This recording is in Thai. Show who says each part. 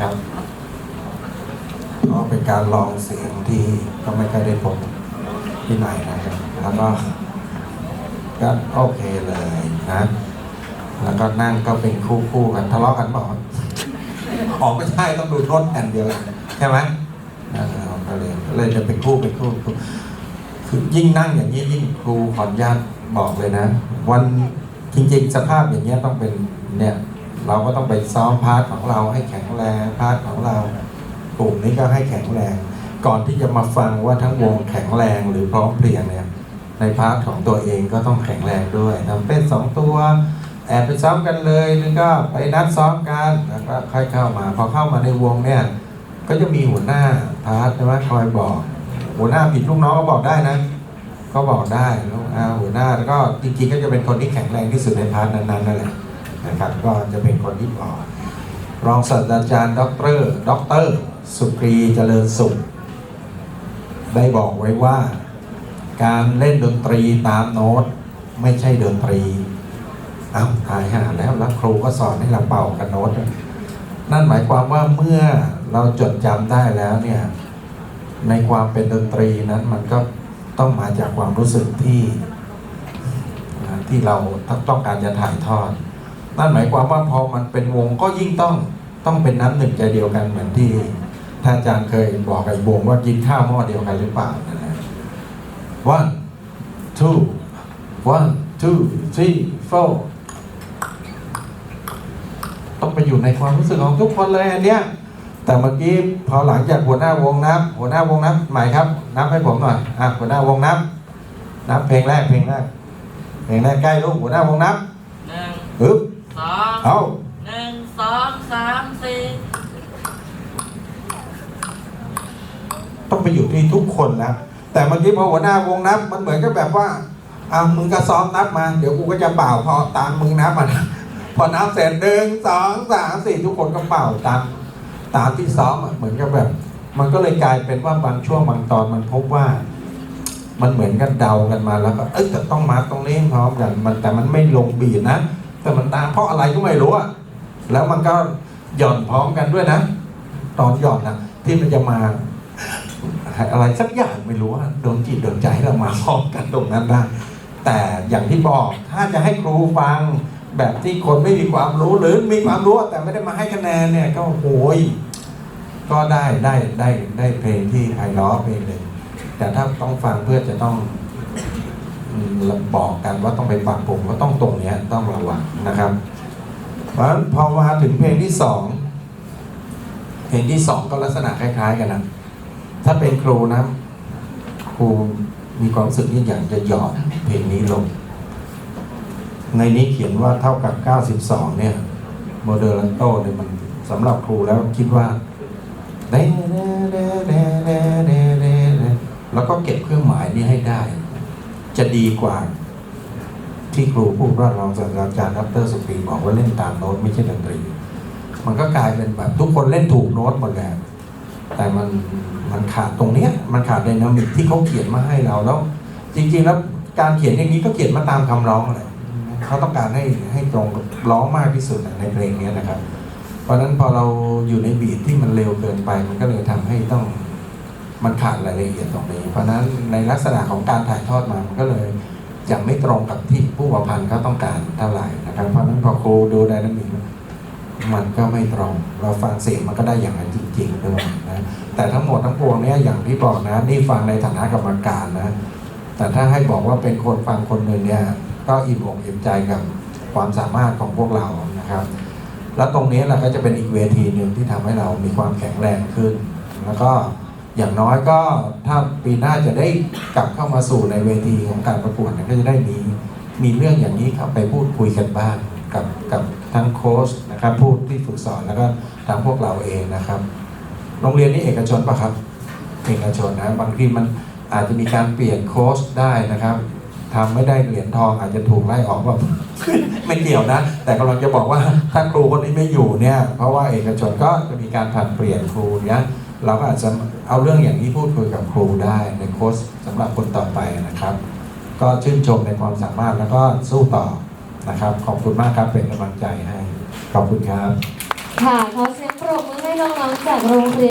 Speaker 1: นะครับก็เป็นการลองเสียงที่ก็ไม่เคยได้พบที่ไหนนะครับ แล้วก็ก็โอเคเลยนะ แล้วก็นั่งก็เป็นคู่คู่กันทะเลาะกันเปล่าออกไม่ใช่ต้องดูโทษแผ่นเดียวกันใช่ไหมเราก็เลยเลยจะเป็นคู่เป็นคู่เป็นคู่คือยิ่งนั่งอย่างนี้ยิ่งครูขออนุญาตบอกเลยนะ วันจริงๆ สภาพอย่างเงี้ยต้องเป็นเนี่ย เราก็ต้องไปซ้อมพาร์ทของเราให้แข็งแรงพาร์ทของเรากลุ่มนี้ก็ให้แข็งแรง ก่อนที่จะมาฟังว่าทั้งวงแข็งแรงหรือพร้อมเพรียงเนี่ยในพาร์ทของตัวเองก็ต้องแข็งแรงด้วยทำเป็นสองตัวแอบไปซ้อมกันเลยหรือก็ไปนัดซ้อมกันแล้วก็ค่อยเข้ามา พอเข้ามาในวงเนี่ยก็จะมีหัวหน้าพาร์ทใช่ไหมคอยบอก หัวหน้าผิดลูกน้องก็บอกได้นะ ก็บอกได้ลูกหัวหน้าแล้วก็จริงๆก็จะเป็นคนที่แข็งแรงที่สุดในพาร์ทนั้นๆนั่นแหละ นะครับ ก็จะเป็นคนที่บอกรองศาสตราจารย์ดอกเตอรดอกเตอรสุกรีเจริญสุข ได้บอกไว้ว่า การเล่นดนตรีตามโน้ตไม่ใช่ดนตรีเอ้าตายหาแล้วแล้วครูก็สอนให้เราเป่ากันโน้ต นั่นหมายความว่าเมื่อเราจดจำได้แล้วเนี่ยในความเป็นดนตรีนั้นมันก็ต้องมาจากความรู้สึกที่ที่เราต้องการจะถ่ายทอด นั่นหมายความว่าพอมันเป็นวงก็ยิ่งต้องต้องเป็นน้ำหนึ่งใจเดียวกันเหมือนที่ท่านอาจารย์เคยบอกกับวงว่ากินข้าวหม้อเดียวกันหรือเปล่านะฮะ one two one two three four ต้องไปอยู่ในความรู้สึกของทุกคนเลยอันเนี้ยแต่เมื่อกี้พอหลังจากหัวหน้าวงนับ หัวหน้าวงนับใหม่ครับ นับให้ผมหน่อยอะหัวหน้าวงนับ นับเพลงแรกเพลงแรกเพลงแรกใกล้ลูกหัวหน้าวงนับ
Speaker 2: หนึ่ง
Speaker 1: อึ๊บ
Speaker 2: สอง
Speaker 1: เอา
Speaker 2: หนึ่งสองสามสี่
Speaker 1: ต้องไปอยู่ที่ทุกคนแล้ว แต่เมื่อกี้พอหัวหน้าวงนับ มันเหมือนกับแบบว่าอะมึงก็ซ้อมนับมา เดี๋ยวกูก็จะเป่าพอตามมึงนับมานะพอนับเสร็จหนึ่งสองสามสี่ทุกคนก็เป่าตามตามที่ซ้อมอะเหมือนกับแบบ มันก็เลยกลายเป็นว่าบางช่วงบางตอนมันพบว่า มันเหมือนกันเดากันมาแล้วก็เอ้ยแต่ต้องมาตรงนี้พร้อมกัน มันแต่มันไม่ลงบีดนะ แต่มันตามเพราะอะไรก็ไม่รู้อะแล้วมันก็หย่อนพร้อมกันด้วยนะ ตอนหย่อนนะที่มันจะมา อะไรสักอย่างไม่รู้ว่าโดนจิตโดนใจให้เรามาพร้อมกันตรงนั้นได้แต่อย่างที่บอกถ้าจะให้ครูฟังแบบที่คนไม่มีความรู้หรือมีความรู้แต่ไม่ได้มาให้คะแนนเนี่ยก็โหยก็ได้ได้ได้ได้เพลงที่ไพเราะเพลงหนึ่งแต่ถ้าต้องฟังเพื่อจะต้อง บอกกันว่าต้องไปฟังผมว่าต้องตรงเนี้ยต้องระวังนะครับ เพราะฉะนั้นพอมาถึงเพลงที่สองเพลงที่สองก็ลักษณะคล้าย ๆ กันนะถ้าเป็นครูนะครูมีความรู้สึกที่อย่างจะหยอดเพลงนี้ลง ในนี้เขียนว่าเท่ากับ 92 เนี่ยโมเดอร์ลันโตเนี่ยมันสำหรับครูแล้วคิดว่าแล้วก็เก็บเครื่องหมายนี้ให้ได้ จะดีกว่า ที่ครูพูดว่ารองศาสตราจารย์ดรสุปีบอกว่าเล่นตามโน้ตไม่ใช่ดนตรี มันก็กลายเป็นแบบทุกคนเล่นถูกโน้ตหมดแล้วแต่มันมันขาดตรงเนี้ย มันขาดไดนามิกที่เขาเขียนมาให้เราแล้ว จริงๆแล้วการเขียนอย่างนี้ก็เขียนมาตามคำร้องเลยเขาต้องการให้ให้ตรงร้องมากที่สุดในเพลงนี้นะครับ เพราะฉะนั้นพอเราอยู่ในบีทที่มันเร็วเกินไป มันก็เลยทำให้ต้อง มันขาดรายละเอียดตรงนี้ เพราะฉะนั้นในลักษณะของการถ่ายทอดมามันก็เลยยังไม่ตรงกับที่ผู้ประพันธ์เขาต้องการเท่าไหร่นะครับ เพราะฉะนั้นพอครูดูไดนามิกมันก็ไม่ตรง เราฟังเสียงมันก็ได้อย่างนั้นจริงๆด้วยนะแต่ทั้งหมดทั้งปวงเนี้ยอย่างที่บอกนะนี่ฟังในฐานะกรรมการนะ แต่ถ้าให้บอกว่าเป็นคนฟังคนหนึ่งเนี่ยก็อิ่มอกอิ่มใจกับความสามารถของพวกเรานะครับ แล้วตรงนี้แหละก็จะเป็นอีกเวทีหนึ่งที่ทำให้เรามีความแข็งแรงขึ้น แล้วก็ อย่างน้อยก็ถ้าปีหน้าจะได้กลับเข้ามาสู่ในเวทีของการประกวดเนี่ยก็จะได้มีมีเรื่องอย่างนี้ครับไปพูดคุยกันบ้างกับกับทั้งโค้ชนะครับผู้ที่ฝึกสอนแล้วก็ทางพวกเราเองนะครับ โรงเรียนนี้เอกชนปะครับเอกชนนะบางทีมันอาจจะมีการเปลี่ยนโค้ชได้นะครับทำไม่ได้เหรียญทองอาจจะถูกไล่ออกว่าไม่เกี่ยวนะ แต่กำลังจะบอกว่าถ้าครูคนนี้ไม่อยู่เนี่ย เพราะว่าเอกชนก็จะมีการผลัดเปลี่ยนครูเนี่ย เราก็อาจจะเอาเรื่องอย่างนี้พูดคุยกับครูได้ในโค้ชสำหรับคนต่อไปนะครับ ก็ชื่นชมในความสามารถแล้วก็สู้ต่อนะครับ ขอบคุณมากครับเป็นกำลังใจให้ ขอบคุณครับ
Speaker 3: ค่ะขอเสียงปรบมือให้น้องๆจากโรงเรียน